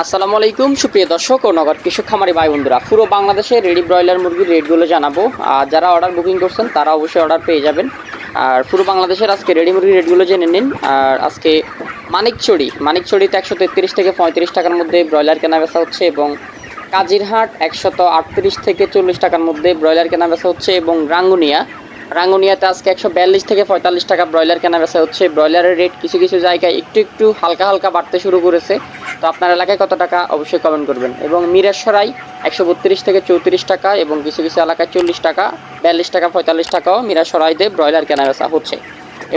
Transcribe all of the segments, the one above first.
আসসালামু আলাইকুম, সুপ্রিয় দর্শক ও নগর কৃষক খামারি ভাই বন্ধুরা। পুরো বাংলাদেশে রেডি ব্রয়লার মুরগির রেটগুলো জানাব। আর যারা অর্ডার বুকিং করছেন, তারা অবশ্যই অর্ডার পেয়ে যাবেন। আর পুরো বাংলাদেশের আজকে রেডি মুরগির রেটগুলো জেনে নিন। আর আজকে মানিকচড়ি, মানিকচড়িতে একশো তেত্রিশ থেকে পঁয়ত্রিশ টাকার মধ্যে ব্রয়লার কেনা বেচা হচ্ছে এবং কাজিরহাট একশত আটত্রিশ থেকে চল্লিশ টাকার মধ্যে ব্রয়লার কেনা বেচা হচ্ছে এবং রাঙ্গুনিয়া। রাঙ্গুনিয়াতে আজকে একশো বিয়াল্লিশ থেকে পঁয়তাল্লিশ টাকা ব্রয়লার কেনা বেচা হচ্ছে। ব্রয়লারের রেট কিছু কিছু জায়গায় একটু একটু হালকা হালকা বাড়তে শুরু করেছে। তো আপনার এলাকায় কত টাকা অবশ্যই কমেন্ট করবেন। এবং মিরাসরাই একশো বত্রিশ থেকে চৌত্রিশ টাকা এবং কিছু কিছু এলাকায় চল্লিশ টাকা, বিয়াল্লিশ টাকা, পঁয়তাল্লিশ টাকাও মিরাসরাইতে ব্রয়লার কেনা বেচা হচ্ছে।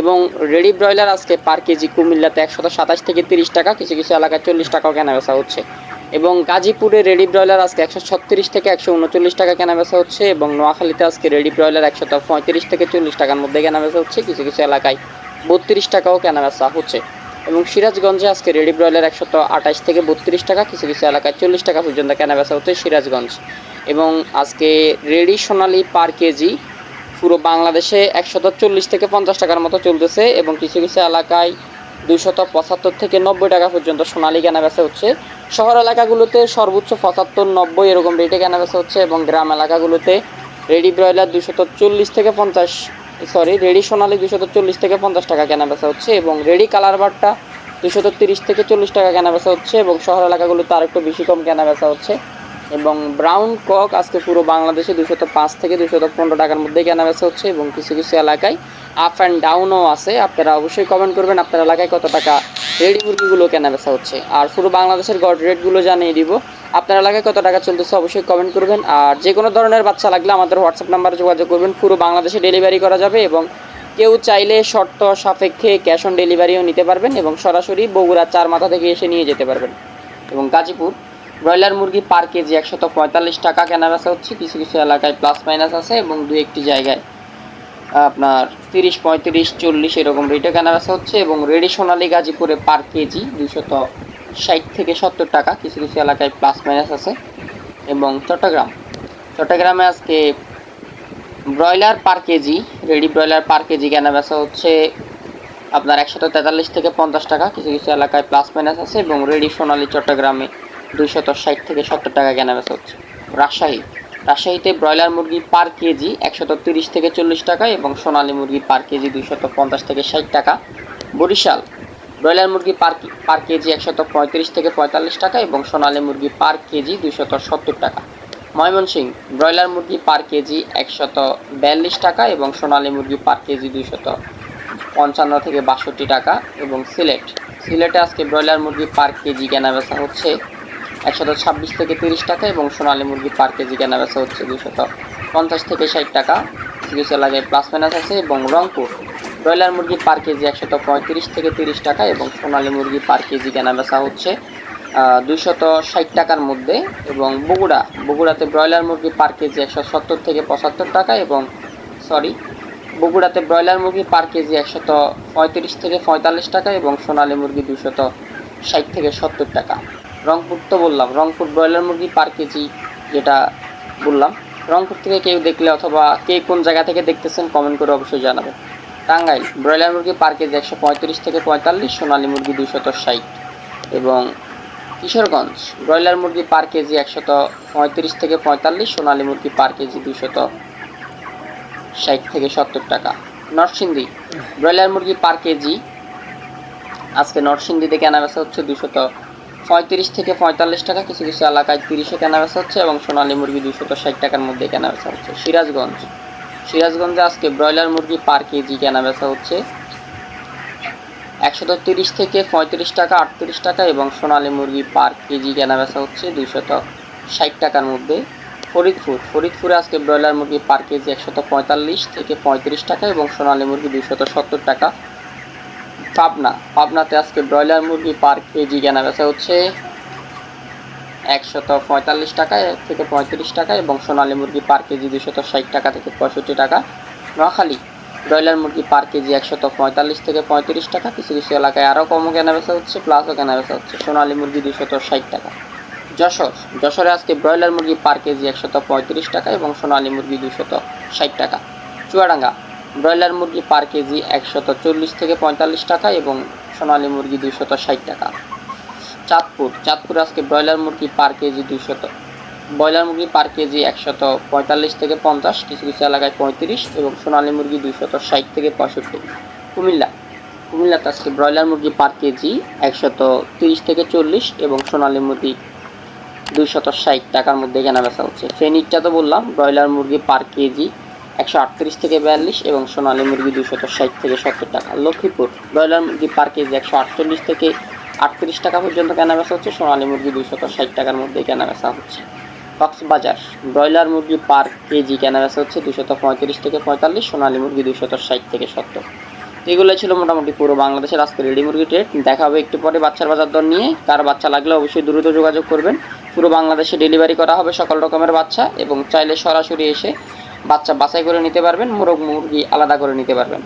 এবং রেডি ব্রয়লার আজকে পার কেজি কুমিল্লাতে একশত সাতাশ থেকে তিরিশ টাকা, কিছু কিছু এলাকায় চল্লিশ টাকাও কেনা বেচা হচ্ছে। এবং গাজীপুরে রেডি ব্রয়লার আজকে একশো ছত্রিশ থেকে একশো উনচল্লিশ টাকা কেনা বেচা হচ্ছে এবং নোয়াখালীতে আজকে রেডি ব্রয়লার একশত পঁয়ত্রিশ থেকে চল্লিশ টাকার মধ্যে কেনা বেচা হচ্ছে, কিছু কিছু এলাকায় বত্রিশ টাকাও কেনা বেচা হচ্ছে। এবং সিরাজগঞ্জে আজকে রেডি ব্রয়লার একশত আঠাশ থেকে বত্রিশ টাকা কিছু কিছু এলাকায় চল্লিশ টাকা পর্যন্ত কেনা বেচা হচ্ছে সিরাজগঞ্জ। এবং আজকে রেডি সোনালি পার কেজি পুরো বাংলাদেশে একশত চল্লিশ থেকে পঞ্চাশ টাকার মতো চলতেছে এবং কিছু কিছু এলাকায় দুশত পঁচাত্তর থেকে নব্বই টাকা পর্যন্ত সোনালি কেনা বেচা হচ্ছে। শহর এলাকাগুলোতে সর্বোচ্চ পঁচাত্তর, নব্বই এরকম রেটে কেনা বেচা হচ্ছে এবং গ্রাম এলাকাগুলোতে রেডি ব্রয়লার দুশত চল্লিশ থেকে পঞ্চাশ সরি রেডি সোনালি দুশত চল্লিশ থেকে পঞ্চাশ টাকা কেনা বেচা হচ্ছে এবং রেডি কালার বারটা দুশত তিরিশ থেকে চল্লিশ টাকা কেনা বেচা হচ্ছে এবং শহর এলাকাগুলোতে আরেকটু বেশি কম কেনা বেচা হচ্ছে এবং ব্রাউন কক আজকে পুরো বাংলাদেশে দুশত পাঁচ থেকে দুশত পনেরো টাকার মধ্যে কেনা বেচা হচ্ছে এবং কিছু কিছু এলাকায় আপ অ্যান্ড ডাউনও আছে। আপনারা অবশ্যই কমেন্ট করবেন আপনার এলাকায় কত টাকা রেডি মুরগিগুলো কেনা বেচা হচ্ছে। আর পুরো বাংলাদেশের গড রেটগুলো জানিয়ে দিব। আপনার এলাকায় কত টাকা চলতেছে অবশ্যই কমেন্ট করবেন। আর যে কোনো ধরনের বাচ্চা লাগলে আমাদের হোয়াটসঅ্যাপ নাম্বারে যোগাযোগ করবেন। পুরো বাংলাদেশে ডেলিভারি করা যাবে এবং কেউ চাইলে শর্ত সাপেক্ষে ক্যাশ অন ডেলিভারিও নিতে পারবেন এবং সরাসরি বগুড়া চার মাথা থেকে এসে নিয়ে যেতে পারবেন। এবং গাজীপুর, ব্রয়লার মুরগি পার কেজি একশত পঁয়তাল্লিশ টাকা কেনা বেচা হচ্ছে। কিছু কিছু এলাকায় প্লাস মাইনাস আছে এবং দু একটি জায়গায় আপনার তিরিশ, পঁয়ত্রিশ, চল্লিশ এরকম রেটে কেনা বেচা হচ্ছে এবং রেডি সোনালি গাজীপুরে পার কেজি দুশত ষাট থেকে সত্তর টাকা কিছু কিছু এলাকায় প্লাস মাইনাস আছে এবং চট্টগ্রাম। চট্টগ্রামে আজকে broiler per kg ready broiler per kg কেনা বেচা হচ্ছে আপনার একশত তেতাল্লিশ থেকে পঞ্চাশ টাকা, কিছু কিছু এলাকায় প্লাস মাইনাস আছে এবং রেডি সোনালী চট্টগ্রামে দুইশত ষাট থেকে সত্তর টাকা কেনা বেচা হচ্ছে। রাজশাহী, রাজশাহীতে ব্রয়লার মুরগি পার কেজি একশত তিরিশ থেকে চল্লিশ টাকা এবং সোনালী মুরগি পার কেজি দুইশত পঞ্চাশ থেকে ষাট টাকা। বরিশাল ব্রয়লার মুরগি পার পার কেজি একশত পঁয়ত্রিশ থেকে পঁয়তাল্লিশ টাকা এবং সোনালী মুরগি পার কেজি দুইশত সত্তর টাকা। ময়মনসিংহ, ব্রয়লার মুরগি পার কেজি একশত বিয়াল্লিশ টাকা এবং সোনালী মুরগি পার কেজি দুইশত পঞ্চান্ন থেকে বাষট্টি টাকা এবং সিলেট। সিলেটে আজকে ব্রয়লার মুরগি পার কেজি কেনা বেচা হচ্ছে একশত ছাব্বিশ থেকে তিরিশ টাকা এবং সোনালী মুরগি পার কেজি কেনা বেচা হচ্ছে দুশত পঞ্চাশ থেকে ষাট টাকা। কিছু এলাকায় প্লাস মাইনাস আছে এবং রংপুর। ব্রয়লার মুরগি পার কেজি একশত পঁয়ত্রিশ থেকে তিরিশ টাকা এবং সোনালী মুরগি পার কেজি কেনা বেচা হচ্ছে দুশত ষাট টাকার মধ্যে এবং বগুড়া, বগুড়াতে ব্রয়লার মুরগি পার কেজি একশো সত্তর থেকে পঁচাত্তর টাকা এবং সরি বগুড়াতে ব্রয়লার মুরগি পার কেজি একশত পঁয়ত্রিশ থেকে পঁয়তাল্লিশ টাকা এবং সোনালী মুরগি দুশত ষাট থেকে সত্তর টাকা। রংপুর তো বললাম, রংপুর ব্রয়লার মুরগি পার কেজি যেটা বললাম, রংপুর থেকে কেউ দেখলে অথবা কে কোন জায়গা থেকে দেখতেছেন কমেন্ট করে অবশ্যই জানাবেন। টাঙ্গাইল ব্রয়লার মুরগি পার কেজি একশো পঁয়ত্রিশ থেকে পঁয়তাল্লিশ, সোনালী মুরগি দুশত ষাট এবং কিশোরগঞ্জ ব্রয়লার মুরগি পার কেজি একশত পঁয়ত্রিশ থেকে পঁয়তাল্লিশ, সোনালী মুরগি পার কেজি দুশত ষাট থেকে সত্তর টাকা। নরসিংদী ব্রয়লার মুরগি পার কেজি আজকে নরসিংদীতে কেনা বেচা হচ্ছে দুশত পঁয়ত্রিশ থেকে পঁয়তাল্লিশ টাকা। কিছু কিছু এলাকায় তিরিশে কেনা বেচা হচ্ছে এবং সোনালী মুরগি দুশত ষাট টাকার মধ্যে কেনা হচ্ছে। সিরাজগঞ্জ সিরাজগঞ্জে আজকে ব্রয়লার মুরগি পার কেজি কেনা বেচা হচ্ছে। একশত তিরিশ থেকে পঁয়ত্রিশ টাকা, আটত্রিশ টাকা এবং সোনালী মুরগি পার কেজি কেনা বেচা হচ্ছে দুইশত ষাট টাকার মধ্যে। ফরিদপুর, ফরিদপুরে আজকে ব্রয়লার মুরগি পার কেজি একশত পঁয়তাল্লিশ থেকে পঁয়ত্রিশ টাকা এবং সোনালী মুরগি দুইশত সত্তর টাকা। পাবনা, পাবনাতে আজকে ব্রয়লার মুরগি পার কেজি কেনা বেচা হচ্ছে একশত পঁয়তাল্লিশ টাকা থেকে পঁয়ত্রিশ টাকা এবং সোনালী মুরগি পার কেজি দুশত ষাট টাকা থেকে পঁয়ষট্টি টাকা। নোয়াখালী ব্রয়লার মুরগি পার কেজি একশত পঁয়তাল্লিশ থেকে পঁয়ত্রিশ টাকা। কিছু কিছু এলাকায় আরও কমও কেনা বেচা হচ্ছে প্লাসও কেনা বেচা হচ্ছে সোনালী মুরগি দুশত ষাট টাকা। যশোর, যশোরে আজকে ব্রয়লার মুরগি পার কেজি একশত পঁয়ত্রিশ টাকা এবং সোনালী মুরগি দুশত ষাট টাকা। চুয়াডাঙ্গা, ব্রয়লার মুরগি পার কেজি একশত চল্লিশ থেকে পঁয়তাল্লিশ টাকা এবং সোনালী মুরগি দুশত ষাট টাকা। চাঁদপুর। চাঁদপুর আজকে ব্রয়লার মুরগি পার কেজি দুইশত, ব্রয়লার মুরগি পার কেজি একশত পঁয়তাল্লিশ থেকে পঞ্চাশ, কিছু কিছু এলাকায় পঁয়ত্রিশ এবং সোনালী মুরগি দুইশত ষাট থেকে পঁয়ষট্টি। কুমিল্লা, কুমিল্লাতে আজকে ব্রয়লার মুরগি পার কেজি একশত তিরিশ থেকে চল্লিশ এবং সোনালী মুরগি দুইশত ষাট টাকার মধ্যে কেনা বেচা হচ্ছে। ফেনিকটা তো বললাম, ব্রয়লার মুরগি পার কেজি একশো আটত্রিশ থেকে বিয়াল্লিশ এবং সোনালী মুরগি দুশত ষাট থেকে সত্তর টাকা। লক্ষ্মীপুর, ব্রয়লার মুরগি পার কেজি একশো আটচল্লিশ থেকে আটত্রিশ টাকা পর্যন্ত কেনা বেচা হচ্ছে, সোনালী মুরগি দুশত ষাট টাকার মধ্যে কেনা বেচা হচ্ছে। কক্সবাজার, ব্রয়লার মুরগি পার কেজি কেনা বেচা হচ্ছে দুশত পঁয়ত্রিশ থেকে পঁয়তাল্লিশ, সোনালী মুরগি দুশত ষাট থেকে সত্তর। এগুলো ছিল মোটামুটি পুরো বাংলাদেশের আজকে রেডি মুরগি ট্রেড দেখা হবে একটু পরে বাচ্চার বাজার দর নিয়ে। কার বাচ্চা লাগলে অবশ্যই দ্রুত যোগাযোগ করবেন। পুরো বাংলাদেশে ডেলিভারি করা হবে সকল রকমের বাচ্চা এবং চাইলে সরাসরি এসে বাচ্চা বাছাই করে নিতে পারবেন, মোরগ মুরগি আলাদা করে নিতে পারবেন।